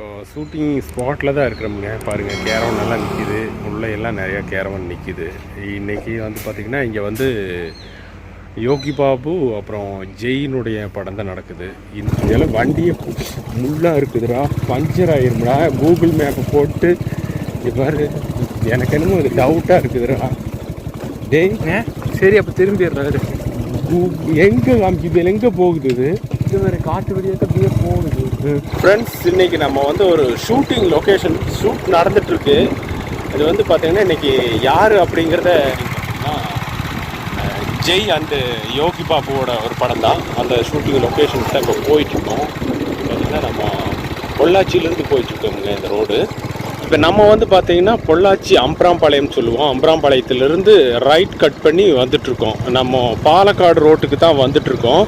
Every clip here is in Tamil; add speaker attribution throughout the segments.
Speaker 1: இப்போ ஷூட்டிங் ஸ்பாட்டில் தான் இருக்கிறோமுங்க. பாருங்கள் கேரவன் நல்லா நிற்கிது உள்ளே எல்லாம் நிறையா கேரவன் நிற்கிது இன்றைக்கி வந்து பார்த்திங்கன்னா இங்கே வந்து யோகி பாபு அப்புறம் ஜெயினுடைய படம் தான் நடக்குது. இதெல்லாம் வண்டியை முள்ளாக இருக்குதுடா. பஞ்சர் ஆயிரும்டா. கூகுள் மேப்பை போட்டு இவ்வாறு எனக்கு என்னமோ அது டவுட்டாக இருக்குதுடா. டேய்
Speaker 2: சரி அப்போ திரும்பிடுறாரு
Speaker 1: எங்கே காமிக்குது? எங்கே போகுது இது?
Speaker 2: காட்டு வழியாக அப்படியே போகுது.
Speaker 1: ஃப்ரெண்ட்ஸ் இன்னைக்கு நம்ம வந்து ஒரு ஷூட்டிங் லொக்கேஷன் ஷூட் நடந்துட்டு இருக்கு அது வந்து பார்த்தீங்கன்னா இன்னைக்கு யார் அப்படிங்கிறத ஜெய் அண்டு யோகி பாபுவோட ஒரு படம் தான். அந்த ஷூட்டிங் லொக்கேஷன்ஸ் தான் இப்போ போயிட்டுருக்கோம். பார்த்தீங்கன்னா நம்ம பொள்ளாச்சியிலேருந்து போயிட்டுருக்கோங்க இந்த ரோடு இப்போ நம்ம வந்து பார்த்தீங்கன்னா பொள்ளாச்சி அம்பராம்பாளையம் சொல்லுவோம். அம்பராம்பாளையத்துலேருந்து ரைட் கட் பண்ணி வந்துட்டுருக்கோம். நம்ம பாலக்காடு ரோட்டுக்கு தான் வந்துட்டுருக்கோம்.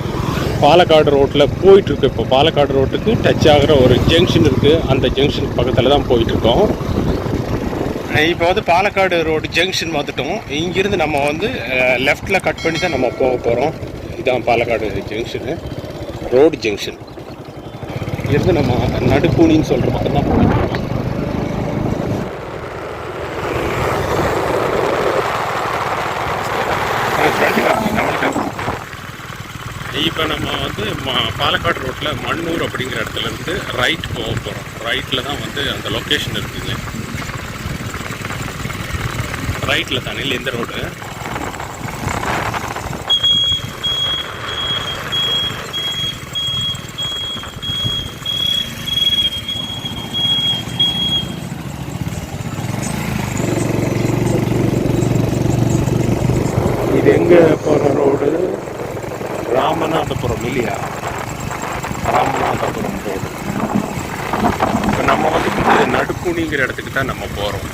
Speaker 1: பாலக்காடு ரோட்டில் போயிட்டுருக்கு. இப்போ பாலக்காடு ரோட்டுக்கு டச் ஆகிற ஒரு ஜங்ஷன் இருக்குது அந்த ஜங்ஷனுக்கு பக்கத்தில் தான் போயிட்டுருக்கோம். இப்போ வந்து பாலக்காடு ரோடு ஜங்ஷன் வந்துட்டோம். இங்கேருந்து நம்ம வந்து லெஃப்டில் கட் பண்ணி தான் நம்ம போக போகிறோம் இதுதான் பாலக்காடு ஜங்ஷனு ரோடு ஜங்ஷன் இருந்து நம்ம நடுப்பூனின்னு சொல்கிற மட்டும்தான் தான் இப்போ நம்ம வந்து மா பாலக்காடு ரோட்டில் மண்ணூர் அப்படிங்கிற இடத்துல இருந்து ரைட் போக போகிறோம் ரைட்டில் தான் வந்து அந்த லொக்கேஷன் இருக்குதுங்க ரைட்டில் தானே இல்லை இந்த ரோடு இது எங்கே ராமநாதபுரம் இல்லையா? ராமநாதபுரம் போகணும். இப்போ நம்ம வந்து நடுக்குணிங்கிற இடத்துக்கு தான் நம்ம போகிறோம்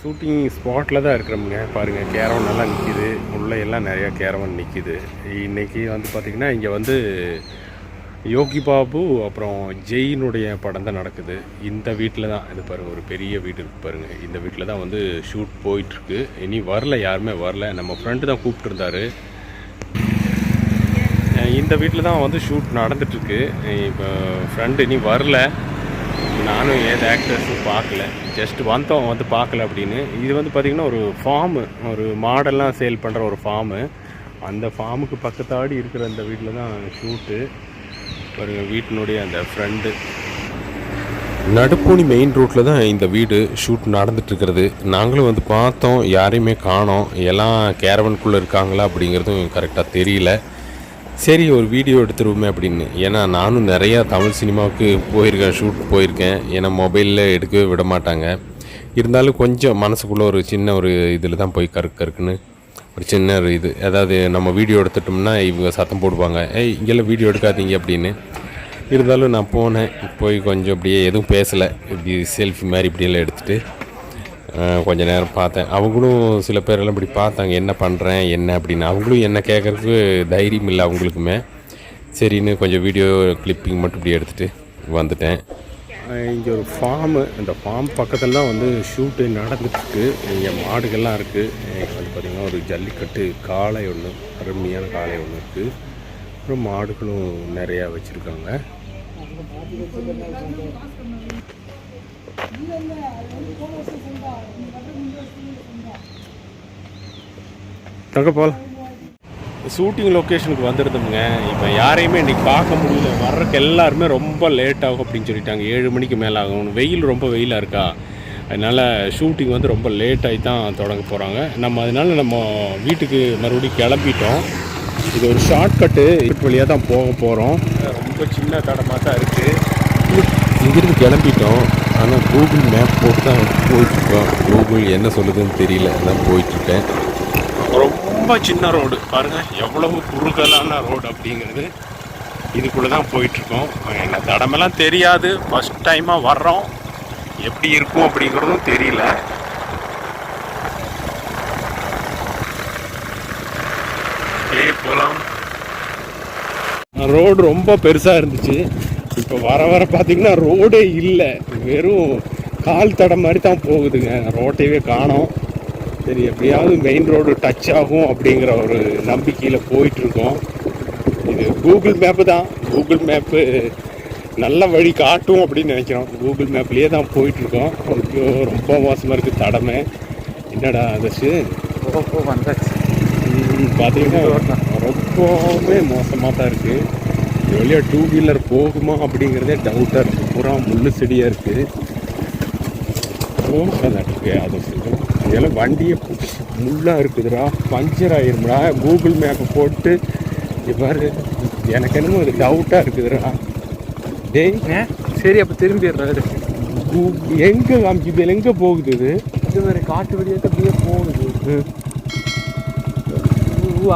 Speaker 1: ஷூட்டிங் ஸ்பாட்டில் தான் இருக்கிறோமுங்க. பாருங்கள் கேரவன் நல்லா நிற்கிது உள்ளே எல்லாம் நிறையா கேரவன் நிற்கிது இன்றைக்கி வந்து பார்த்திங்கன்னா இங்கே வந்து யோகி பாபு அப்புறம் ஜெயினுடைய படம் தான் நடக்குது. இந்த வீட்டில் தான். இது பாருங்கள் ஒரு பெரிய வீடு இருக்குது பாருங்கள் இந்த வீட்டில் தான் வந்து ஷூட் போயிட்டுருக்கு. இனி வரல யாருமே வரல. நம்ம ஃப்ரெண்டு தான் கூப்பிட்டுருந்தாரு. இந்த வீட்டில் தான் வந்து ஷூட் நடந்துட்டுருக்கு. இப்போ ஃப்ரெண்டு இனி வரல. நானும் ஏது ஆக்டர்ஸும் பார்க்கல. ஜஸ்ட் வந்தோம் வந்து பார்க்கல அப்படின்னு. இது வந்து பார்த்திங்கன்னா ஒரு ஃபார்மு ஒரு மாடெல்லாம் சேல் பண்ணுற ஒரு ஃபார்மு அந்த ஃபார்முக்கு பக்கத்தாடி இருக்கிற அந்த வீட்டில் தான் ஷூட்டு பாருங்க வீட்டினுடைய அந்த ஃப்ரெண்டு நடுப்பூணி மெயின் ரோட்டில் தான் இந்த வீடு ஷூட் நடந்துட்டுருக்கிறது நாங்களும் வந்து பார்த்தோம் யாரையுமே காணோம். எல்லாம் கேரவனுக்குள்ளே இருக்காங்களா அப்படிங்கிறதும் கரெக்டாக தெரியல. சரி ஒரு வீடியோ எடுத்துருவோமே அப்படின்னு. ஏன்னா நானும் நிறையா தமிழ் சினிமாவுக்கு போயிருக்கேன் ஷூட் போயிருக்கேன். ஏன்னா மொபைலில் எடுக்கவே விட மாட்டாங்க. இருந்தாலும் கொஞ்சம் மனசுக்குள்ளே ஒரு சின்ன ஒரு இதில் தான் போய் கருக்கு கருக்குன்னு ஒரு சின்ன ஒரு இது. அதாவது நம்ம வீடியோ எடுத்துட்டோம்னா இவங்க சத்தம் போடுவாங்க. ஏய் இங்கெல்லாம் வீடியோ எடுக்காதீங்க அப்படின்னு. இருந்தாலும் நான் போனேன் போய் கொஞ்சம் அப்படியே எதுவும் பேசலை. இப்படி செல்ஃபி மாதிரி இப்படியெல்லாம் எடுத்துகிட்டு கொஞ்ச நேரம் பார்த்தேன். அவங்களும் சில பேரெல்லாம் இப்படி பார்த்தாங்க என்ன பண்ணுறேன் என்ன? அப்படின்னு. அவங்களும் என்ன கேட்குறதுக்கு தைரியம் இல்லை அவங்களுக்குமே. சரின்னு கொஞ்சம் வீடியோ கிளிப்பிங் மட்டும் இப்படி எடுத்துகிட்டு வந்துட்டேன். இங்கே ஒரு ஃபார்மு அந்த ஃபார்ம் பக்கத்தில் தான் வந்து ஷூட்டு நடந்துட்டுருக்கு. இங்கே மாடுகள்லாம் இருக்குது வந்து பார்த்திங்கன்னா ஒரு ஜல்லிக்கட்டு காளை ஒன்று அருமையான காளை ஒன்று இருக்குது அப்புறம் மாடுகளும் நிறையா வச்சுருக்காங்க. தங்க போகலாம் ஷூட்டிங் லொக்கேஷனுக்கு வந்துருந்தோமுங்க. இப்போ யாரையுமே இன்றைக்கி பார்க்க முடியல. வர்றதுக்கு எல்லாருமே ரொம்ப லேட் ஆகும் அப்படின்னு சொல்லிட்டாங்க. ஏழு மணிக்கு மேலே ஆகும். வெயில் ரொம்ப வெயிலாக இருக்கா? அதனால் ஷூட்டிங் வந்து ரொம்ப லேட் ஆகி தான் தொடங்க போகிறாங்க நம்ம அதனால நம்ம வீட்டுக்கு மறுபடியும் கிளம்பிட்டோம். இது ஒரு ஷார்ட்கட்டு இப்போ வழியாக தான் போக போகிறோம் ரொம்ப சின்ன தடமாக தான் இருக்குது இங்கிருந்து கிளம்பிட்டோம். ஆனால் கூகுள் மேப் போட்டு தான் போயிட்டுருக்கோம். கூகுள் என்ன சொல்லுதுன்னு தெரியல. அதான் போயிட்டுருக்கேன். ரொம்ப சின்ன ரோடு பாருங்கள் எவ்வளவு குறுகலான ரோடு அப்படிங்கிறது. இதுக்குள்ளே தான் போயிட்டுருக்கோம். என்ன தடமெல்லாம் தெரியாது. ஃபஸ்ட் டைமாக வர்றோம். எப்படி இருக்கும் அப்படிங்கிறதும் தெரியல. போகலாம் ரோடு ரொம்ப பெருசாக இருந்துச்சு. இப்போ வர வர பார்த்தீங்கன்னா ரோடே இல்லை. வெறும் கால் தடம் மாதிரி தான் போகுதுங்க. ரோட்டையவே காணோம். சரி எப்படியாவது மெயின் ரோடு டச் ஆகும் அப்படிங்கிற ஒரு நம்பிக்கையில் போயிட்டுருக்கோம். இது கூகுள் மேப்பு தான். கூகுள் மேப்பு நல்ல வழி காட்டும் அப்படின்னு நினைக்கிறோம். கூகுள் மேப்லேயே தான் போயிட்டுருக்கோம். ஐயோ ரொம்ப மோசமாக இருக்குது தடமே. என்னடா
Speaker 2: போ வந்தாச்சு.
Speaker 1: பார்த்தீங்கன்னா ரொம்பவே மோசமாக தான் இருக்குது இது வழியாக டூ வீலர் போகுமா அப்படிங்கிறதே டவுட்டாக இருக்குது பூரா முள்ளு செடியாக இருக்குது மோசம் இருக்கு அதை சொல்லுங்கள் இதெல்லாம் வண்டியை முள்ளாக இருக்குதுடா. பஞ்சர் ஆயிரும்டா. கூகுள் மேப்பை போட்டு பாரு. எனக்கு என்னமோ இது டவுட்டாக இருக்குதுடா. டேய்.
Speaker 2: சரி அப்போ திரும்பிடுறாரு
Speaker 1: கூ- எங்க காமிக்குது எங்க போகுது இது?
Speaker 2: இது ஒரு காட்டு வழியாக அப்படியே போகுது.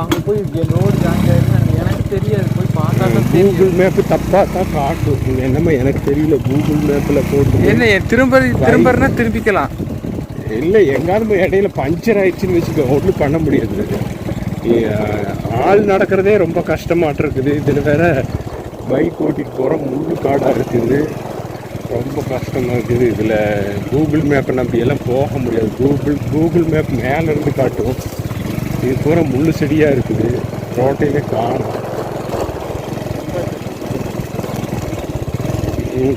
Speaker 2: அங்கே போய் ரோடு ஜாயின் ஆயிடுச்சு எனக்கு தெரியாது.
Speaker 1: கூகுள் மேப்பு தப்பா தான் காட்டும். என்னமோ எனக்கு தெரியல கூகுள் மேப்பில் போட்டு
Speaker 2: என்ன திரும்ப திரும்பறனா திரும்பிக்கலாம்.
Speaker 1: இல்லை எங்காவது இடையில பஞ்சர் ஆயிடுச்சுன்னு வச்சுக்கோ ஒன்றும் பண்ண முடியாது. ஆள் நடக்கிறதே ரொம்ப கஷ்டமாட்டு இருக்குது. இதில் வேற பைக் ஓட்டிட்டு போகிற முள்ளு காடாக இருக்குது. ரொம்ப கஷ்டமாக இருக்குது. இதில் கூகுள் மேப்பை நம்பி எல்லாம் போக முடியாது. கூகுள் கூகுள் மேப் மேலே இருந்து காட்டும். இது பூரா முள்ளு செடியாக இருக்குது. ரோட்டையிலே காணும்.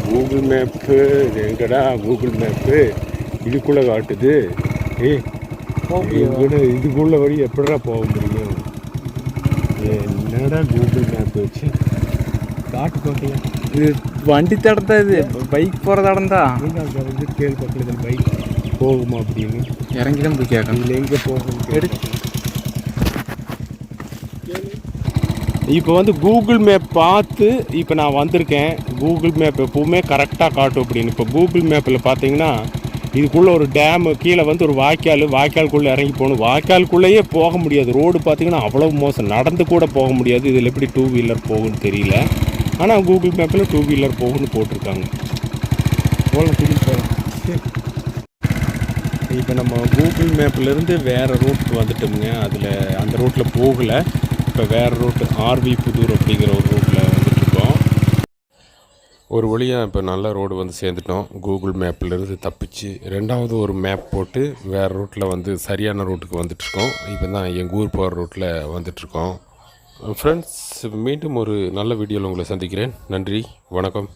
Speaker 1: கூகுள் மேப்பு எங்கடா கூகுள் மேப்பு இதுக்குள்ளே காட்டுது. ஏய் இதுக்குள்ள இதுக்குள்ள வழி எப்படிடா போக முடியும்? என்னடா கூகுள் மேப் வச்சு? காட்டு பார்க்கலாம்
Speaker 2: இது வண்டி தடம் தான் இது? பைக் போகிற
Speaker 1: அங்கே வந்து கேள்வி பார்க்கல பைக் போகுமா அப்படின்னு.
Speaker 2: இறங்கி தான் போய் கேட்கணும்.
Speaker 1: இதில் எங்கே போகும்
Speaker 2: எடு.
Speaker 1: இப்போ வந்து கூகுள் மேப் பார்த்து இப்போ நான் வந்திருக்கேன். கூகுள் மேப் எப்பவுமே கரெக்டாக காட்டும் அப்படின்னு. இப்போ கூகுள் மேப்பில் பார்த்தீங்கன்னா இதுக்குள்ளே ஒரு டேமு கீழே வந்து ஒரு வாய்க்கால் வாய்க்காலுக்குள்ளே இறங்கி போகணும். வாய்க்காலுக்குள்ளேயே போக முடியாது. ரோடு பார்த்தீங்கன்னா அவ்வளோ மோசம். நடந்து கூட போக முடியாது. இதில் எப்படி டூ வீலர் போகும்னு தெரியல. ஆனால் கூகுள் மேப்பில் டூ வீலர் போகும்னு போட்டிருக்காங்க. போகலாம் திரும்பி போகலாம் இப்போ நம்ம கூகுள் மேப்லேருந்து வேறு ரூட்டுக்கு வந்துட்டோமுங்க. அதில் அந்த ரூட்டில் போகலை. இப்போ வேறு ரூட் ஆர்வி புதூர் அப்படிங்கிற ஒரு ரூட்டில் வந்துட்டுருக்கோம். ஒரு வழியாக இப்போ நல்ல ரோடு வந்து சேர்ந்துட்டோம். கூகுள் மேப்லேருந்து தப்பிச்சு ரெண்டாவது ஒரு மேப் போட்டு வேறு ரூட்டில் வந்து சரியான ரூட்டுக்கு வந்துட்ருக்கோம் இப்போ தான் எங்கள் ஊர் போகிற ரூட்டில் வந்துட்டுருக்கோம். ஃப்ரெண்ட்ஸ் மீண்டும் ஒரு நல்ல வீடியோவில் உங்களை சந்திக்கிறேன். நன்றி வணக்கம்.